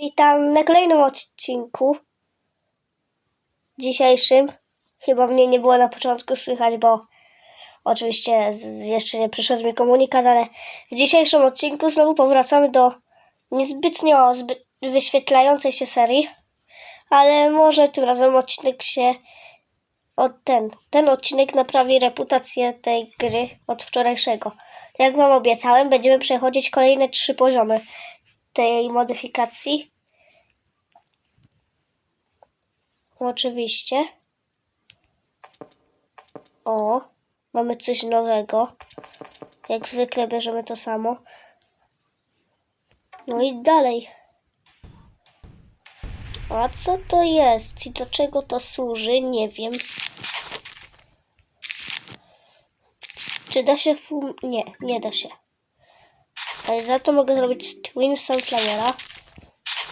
Witam na kolejnym odcinku. Dzisiejszym. Chyba mnie nie było na początku słychać, bo oczywiście jeszcze nie przyszedł mi komunikat, ale w dzisiejszym odcinku znowu powracamy do niezbytnio zbyt wyświetlającej się serii. Ale może tym razem odcinek się od ten. Ten odcinek naprawi reputację tej gry od wczorajszego. Jak wam obiecałem, będziemy przechodzić kolejne trzy poziomy tej modyfikacji. Oczywiście. O, mamy coś nowego. Jak zwykle bierzemy to samo. No i dalej. A co to jest i do czego to służy? Nie wiem. Czy da się fum... Nie, nie da się. Ale za to mogę zrobić Twin Sunflowera.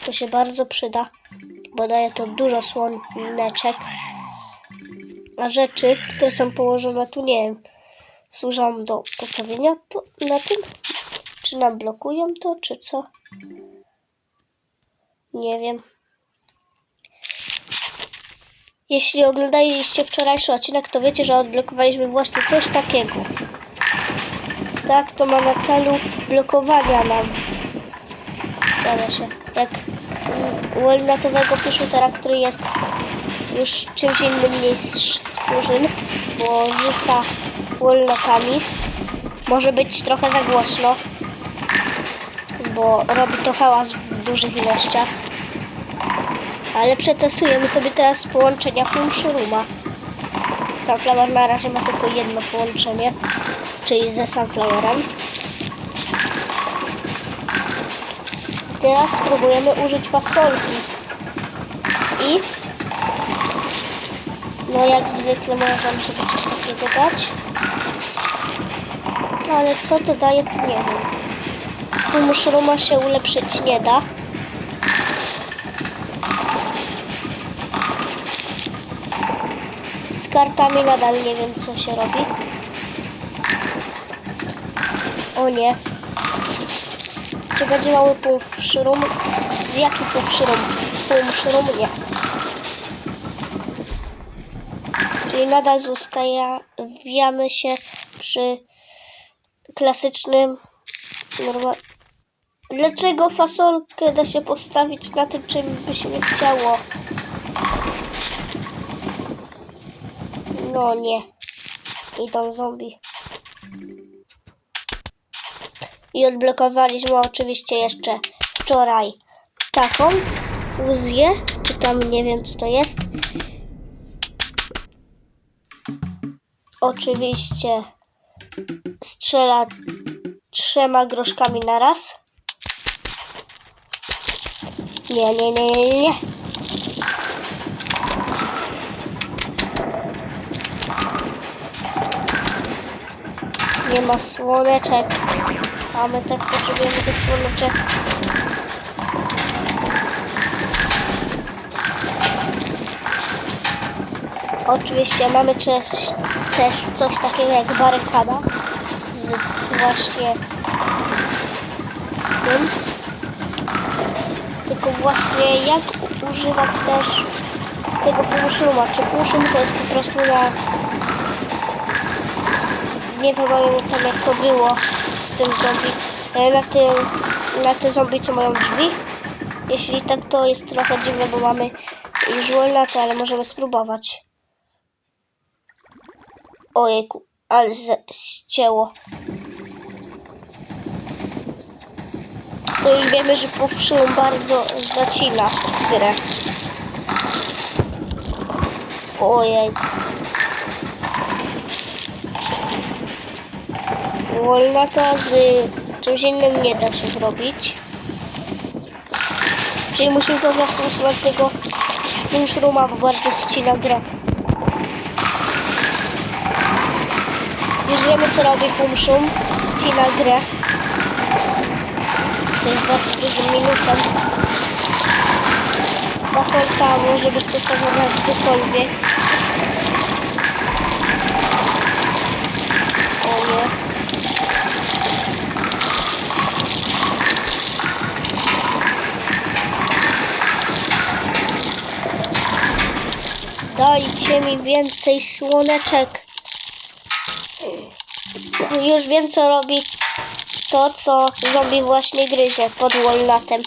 To się bardzo przyda, bo daje to dużo słoneczek. A rzeczy, które są położone tu, nie wiem, służą do postawienia to na tym? Czy nam blokują to, czy co? Nie wiem. Jeśli oglądaliście wczorajszy odcinek, to wiecie, że odblokowaliśmy właśnie coś takiego. Tak, to ma na celu blokowania nam. Zgadza się. Jak walnutowego piszutera, który jest już czymś innym niż sfurzyn, bo rzuca walnutami. Może być trochę za głośno, bo robi to hałas w dużych ilościach. Ale przetestujemy sobie teraz połączenia Funshruma. Sunflower na razie ma tylko jedno połączenie, czyli ze Sunflowerem. Teraz spróbujemy użyć fasolki. I no jak zwykle możemy sobie coś takiego dać. Ale co to daje, to nie wiem. U mushruma się ulepszyć nie da. Z kartami nadal nie wiem, co się robi. O nie. Czy będzie mały półszrum? Z, z jaki półszrum? Półszrum? Nie. Czyli nadal zostawiamy się przy klasycznym norma... Dlaczego fasolkę da się postawić na tym, czym by się nie chciało? No nie. Idą zombie. I odblokowaliśmy oczywiście jeszcze wczoraj taką fuzję, czy tam nie wiem co to jest. Oczywiście strzela trzema groszkami na raz. Nie, nie, nie, nie, nie, nie. Ma słoneczek. A my tak potrzebujemy tych słoneczek. Oczywiście mamy też, też coś takiego jak barykada z właśnie tym. Tylko właśnie jak używać też tego fushuma. Czy fushum to jest po prostu na nie wiem pamiętam jak to było tym zombie. E, Na tym, na te zombie co mają drzwi. Jeśli tak to jest trochę dziwne, bo mamy już lata, ale możemy spróbować. Ojejku, ale ścięło. To już wiemy, że powszym bardzo zacina grę. Ojejku. Wolnata z czymś innym nie da się zrobić. Czyli musimy po prostu usunąć tego Mushruma, bo bardzo ścina grę. Już wiemy co robi Fumshum, ścina grę. To jest bardzo dużym minusem. Fasolka może być postawiona gdziekolwiek. O nie. Dajcie mi więcej słoneczek. Już wiem, co robi to, co zombie właśnie gryzie pod walnutem.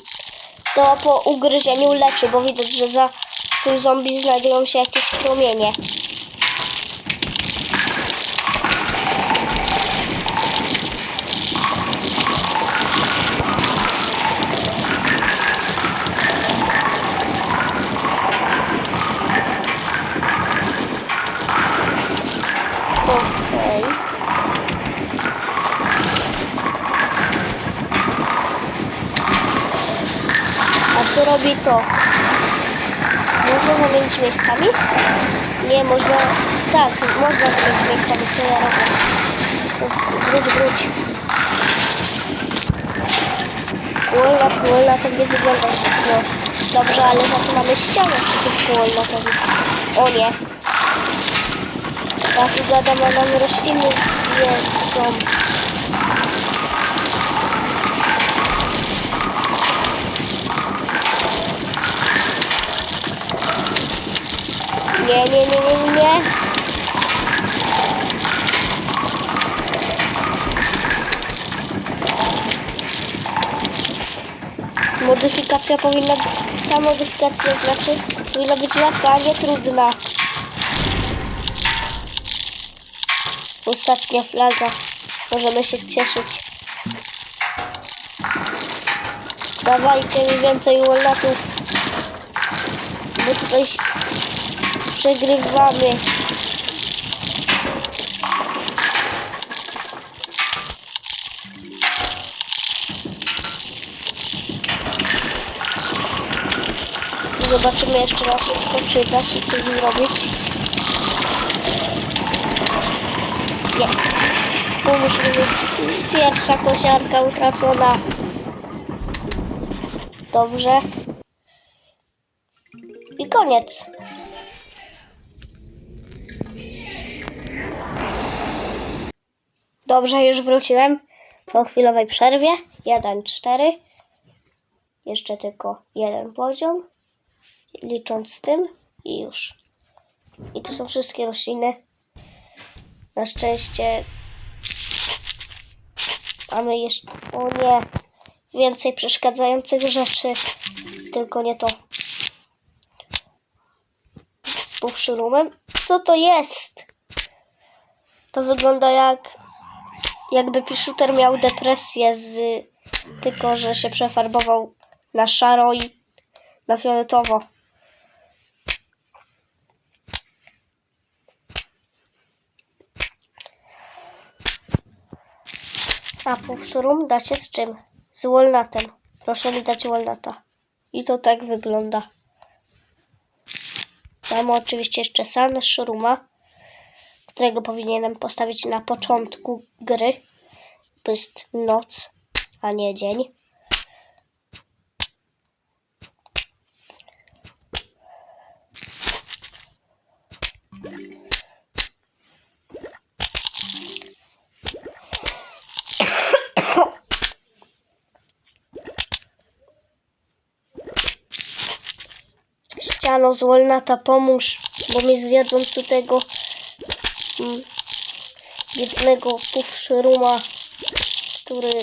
To po ugryzieniu leczy, bo widać, że za tym zombie znajdują się jakieś promienie. Okej. A co robi to? Można zamienić miejscami? Nie, można... Tak, można zmienić miejscami, co ja robię. To z- wróć, wróć. Wolna, wolna to nie wygląda zbytnio dobrze, ale za to mamy ścianę przeciwko wolnotowi. O nie. Tak wygląda nam rośliny zjedzą. Nie, nie, nie, nie, nie. Modyfikacja powinna... Ta modyfikacja znaczy powinna być łatwa, a nie trudna. Ostatnia flaga. Możemy się cieszyć. Dawajcie mi więcej walnutów. Bo tutaj przegrywamy. Zobaczymy jeszcze raz, czy da się coś zrobić. Nie. Tu musi być pierwsza kosiarka utracona. Dobrze. I koniec. Dobrze, już wróciłem po chwilowej przerwie. 1-4. Jeszcze tylko jeden poziom. Licząc z tym i już. I to są wszystkie rośliny. Na szczęście mamy jeszcze. O nie! Więcej przeszkadzających rzeczy. Tylko nie to. Z powszyrumem. Co to jest? To wygląda jak. Jakby Piszuter miał depresję z. Tylko, że się przefarbował na szaro i na fioletowo. A powszyrum da się z czym? Z walnutem. Proszę mi dać walnuta. I to tak wygląda. Mamy oczywiście jeszcze san szuruma, którego powinienem postawić na początku gry. To jest noc, a nie dzień. Ściano z Walnuta, pomóż, bo mi zjedzą tu tego biednego pufszyruma, który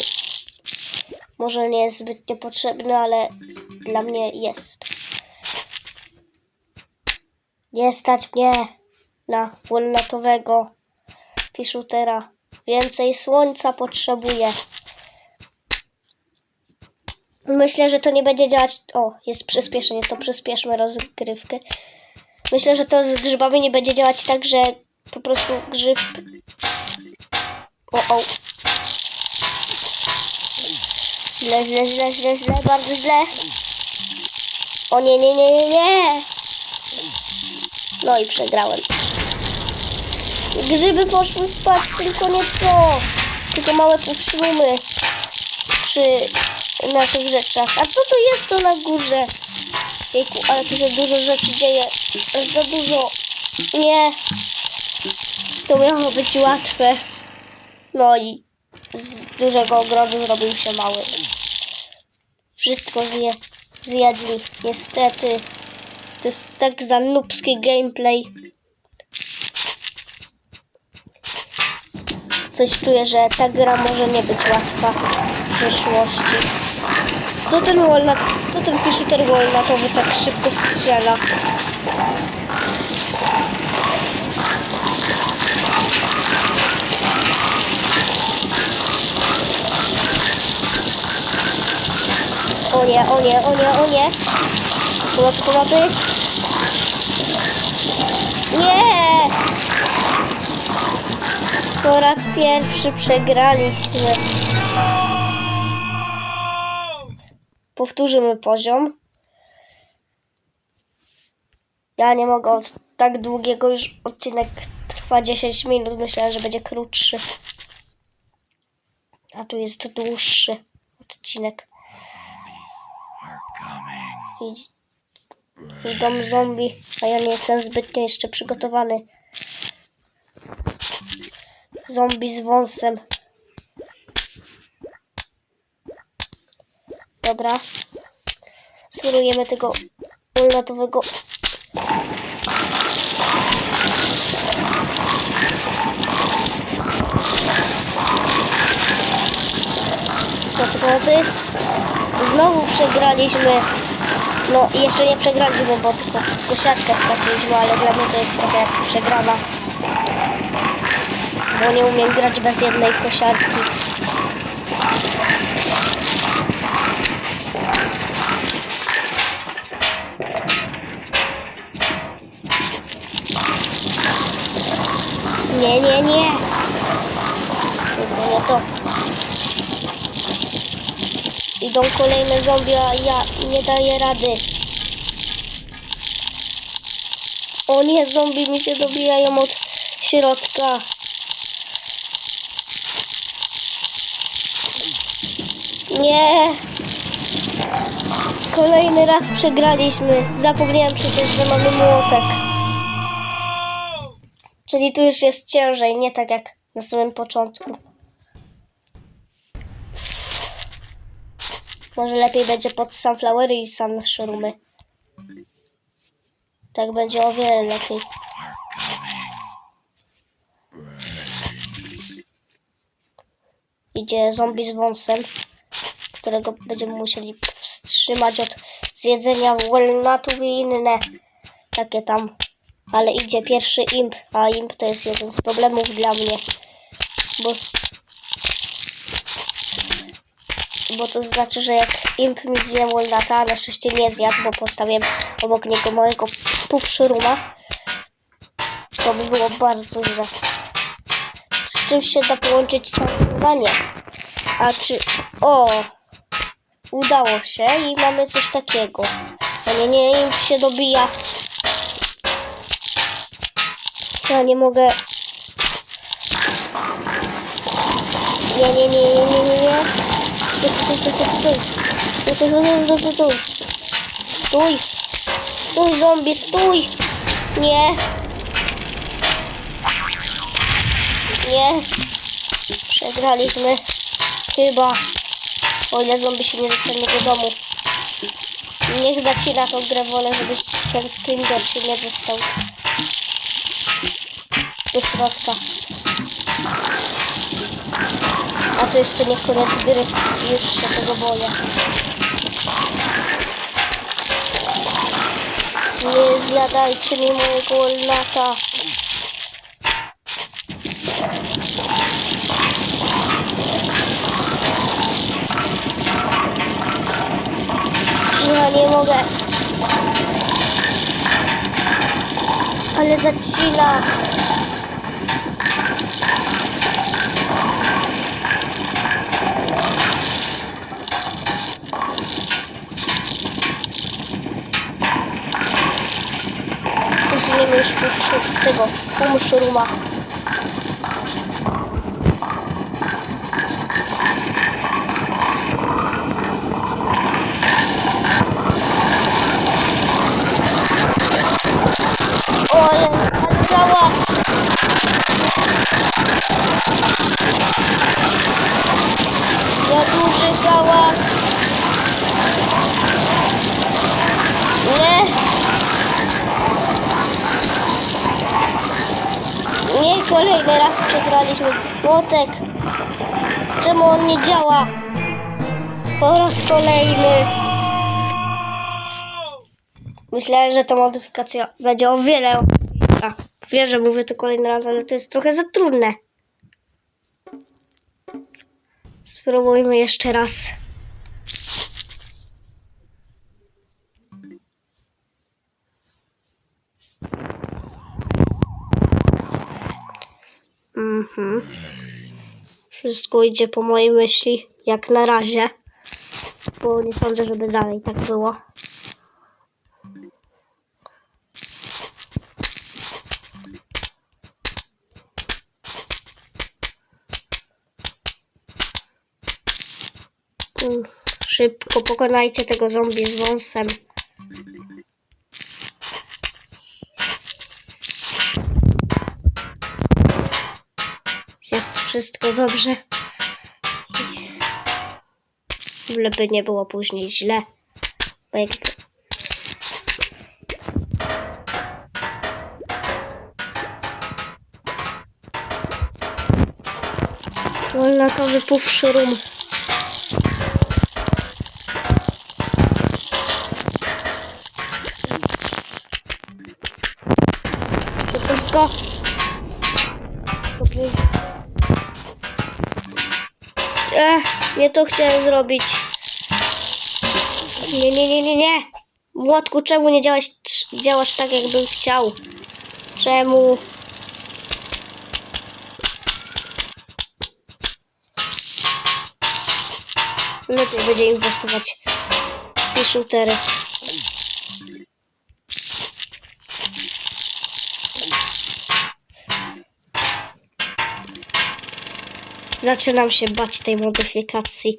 może nie jest zbyt niepotrzebny, ale dla mnie jest. Nie stać mnie na walnutowego piszutera. Więcej słońca potrzebuję. Myślę, że to nie będzie działać. O, jest przyspieszenie, to przyspieszmy rozgrywkę. Myślę, że to z grzybami nie będzie działać tak, że po prostu grzyb. O, o. Źle, źle, źle, źle, źle, bardzo źle. O nie, nie, nie, nie, nie. No i przegrałem. Grzyby poszły spać, tylko nie to. Tylko małe powszlumy przy naszych rzeczach. A co to jest to na górze? Jejku, ale tu się dużo rzeczy dzieje. Za dużo. Nie. To miało być łatwe. No i z dużego ogrodu zrobił się mały. Wszystko zje, zjedli. Niestety. To jest tak za nubski gameplay. Coś czuję, że ta gra może nie być łatwa w przyszłości. Co ten walnut, co ten piszuter walnutowy tak szybko strzela? O nie, o nie, o nie, o nie. Pomocy, pomocy. Nie! Po raz pierwszy przegraliśmy. Powtórzymy poziom. Ja nie mogę, od tak długiego już odcinek trwa 10 minut. Myślałem, że będzie krótszy. A tu jest dłuższy odcinek. I, idą zombie, a ja nie jestem zbytnio jeszcze przygotowany. Zombie z wąsem. Dobra. Spróbujemy tego ulnatowego. Pomocy. Znowu przegraliśmy. No jeszcze nie przegraliśmy, bo tylko kosiarkę straciliśmy, ale dla mnie to jest trochę przegrana. Bo nie umiem grać bez jednej kosiarki. Kolejne zombie, a ja nie daję rady. O nie, zombie mi się dobijają od środka. Nie. Kolejny raz przegraliśmy. Zapomniałem przecież, że mamy młotek. Czyli tu już jest ciężej, nie tak jak na samym początku. Może lepiej będzie pod sunflowery i sunroomy. Tak będzie o wiele lepiej. Idzie zombie z wąsem, którego będziemy musieli wstrzymać od zjedzenia walnutów i inne takie tam. Ale idzie pierwszy imp, a imp to jest jeden z problemów dla mnie. Bo bo to znaczy, że jak imp mi zje Walnuta, a na szczęście nie zjadł, bo postawiłem obok niego mojego pupszuruma, to by było bardzo źle. Z czymś się da połączyć samochowanie. A czy... O! Udało się i mamy coś takiego. A nie, nie, imp się dobija. Ja nie mogę... Nie, nie, nie, nie, nie, nie, nie. Stój, stój, zombie, stój. Nie. Nie. Przegraliśmy. Chyba. O ile zombie się nie dostanie do domu. Niech zacina tą grę, wolę, żeby ten Skinger się nie dostał. Do środka. A to jeszcze nie koniec gry. Już się tego boję. Nie zjadajcie mi mojego walnuta. Ja nie mogę. Ale zacina. 这个科目书吗？Kolejny raz przegraliśmy. Młotek! Czemu on nie działa? Po raz kolejny. Myślałem, że ta modyfikacja będzie o wiele. A, wiem, że mówię to kolejny raz, ale to jest trochę za trudne. Spróbujmy jeszcze raz. Mhm. Wszystko idzie po mojej myśli, jak na razie. Bo nie sądzę, żeby dalej tak było. Szybko pokonajcie tego zombie z wąsem. Wszystko dobrze. Byleby nie było później źle. Bo jak... Szrum. To chciałem zrobić. Nie, nie, nie, nie, nie. Młotku, czemu nie działasz, działasz tak, jakbym chciał? Czemu? Lepiej będzie inwestować w shootery. Zaczynam się bać tej modyfikacji.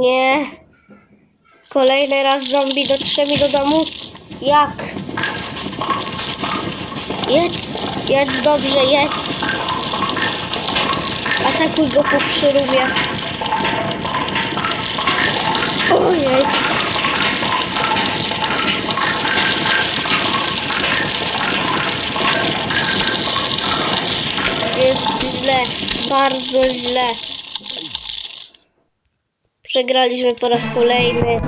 Nie. Kolejny raz zombie dotrze mi do domu. Jak? Jedz, jedz dobrze, jedz. Atakuj go po przyrubie. Ojej. Jest źle, bardzo źle. Przegraliśmy po raz kolejny.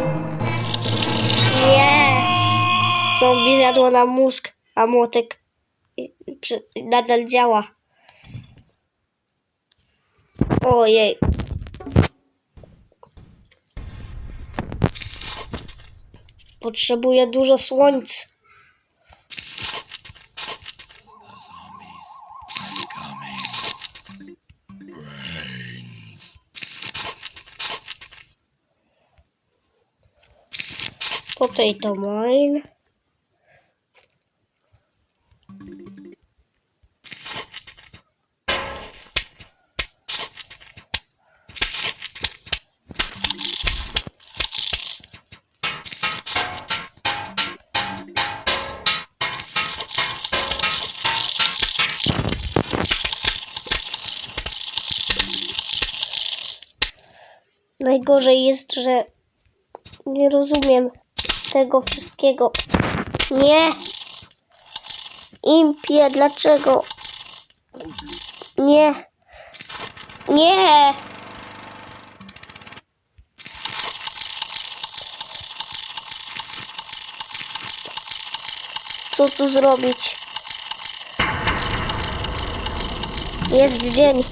Nie! Zombie zjadło nam mózg, a młotek nadal działa. Ojej. Potrzebuję dużo słońc. Potato mine. Najgorzej jest, że nie rozumiem tego wszystkiego. Nie! Impie, dlaczego? Nie! Nie! Co tu zrobić? Jest dzień.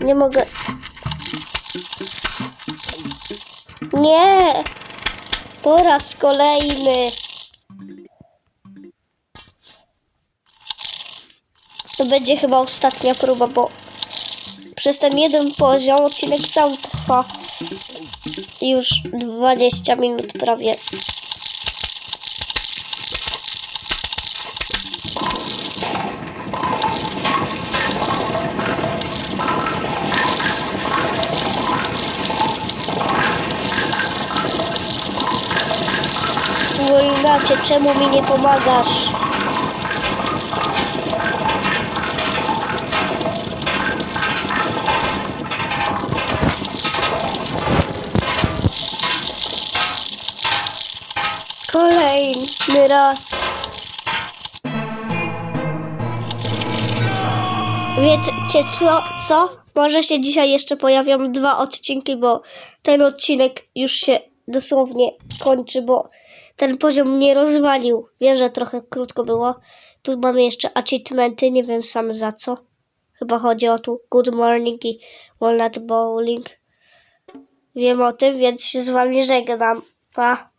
Nie mogę. Nie! Po raz kolejny. To będzie chyba ostatnia próba, bo przez ten jeden poziom odcinek sam trwa już 20 minut prawie. czemu mi nie pomagasz? Kolejny raz. Wiecie co? co? Może się dzisiaj jeszcze pojawią dwa odcinki, bo ten odcinek już się dosłownie kończy, bo ten poziom mnie rozwalił. Wiem, że trochę krótko było. Tu mamy jeszcze achievementy, nie wiem sam za co. Chyba chodzi o tu Good Morning i Walnut Bowling. Wiem o tym, więc się z wami żegnam. Pa!